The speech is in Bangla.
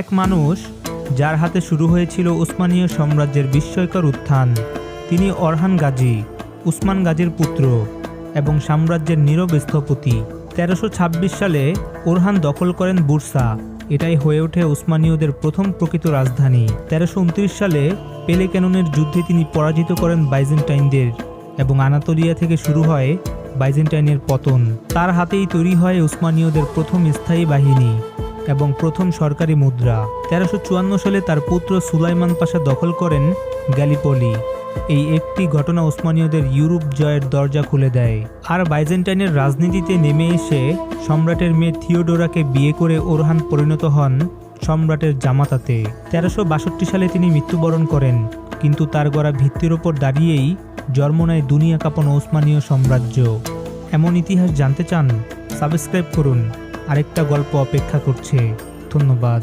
এক মানুষ যার হাতে শুরু হয়েছিল উসমানীয় সাম্রাজ্যের বিস্ময়কর উত্থান। তিনি অরহান গাজী, উসমান গাজীর পুত্র এবং সাম্রাজ্যের নীরব স্থপতি। তেরোশো সালে ওরহান দখল করেন বুরসা। এটাই হয়ে ওঠে উসমানীয়দের প্রথম প্রকৃত রাজধানী। তেরোশো সালে পেলেক্যাননের যুদ্ধে তিনি পরাজিত করেন বাইজেন্টাইনদের এবং আনাতোলিয়া থেকে শুরু হয় বাইজেন্টাইনের পতন। তার হাতেই তৈরি হয় উসমানীয়দের প্রথম স্থায়ী বাহিনী। এবং প্রথম সরকারি মুদ্রা। তেরোশো সালে তার পুত্র সুলাইমান পাশা দখল করেন গ্যালিপলি। এই একটি ঘটনা ওসমানীয়দের ইউরোপ জয়ের দরজা খুলে দেয়। আর বাইজেন্টাইনের রাজনীতিতে নেমে এসে সম্রাটের মেয়ে থিওডোরাকে বিয়ে করে ওরহান পরিণত হন সম্রাটের জামাতাতে। তেরোশো সালে তিনি মৃত্যুবরণ করেন, কিন্তু তার গড়া ভিত্তির ওপর দাঁড়িয়েই জন্ম নেয় দুনিয়া কাঁপানো ওসমানীয় সাম্রাজ্য। এমন ইতিহাস জানতে চান, সাবস্ক্রাইব করুন। আরেকটা গল্প অপেক্ষা করছে। ধন্যবাদ।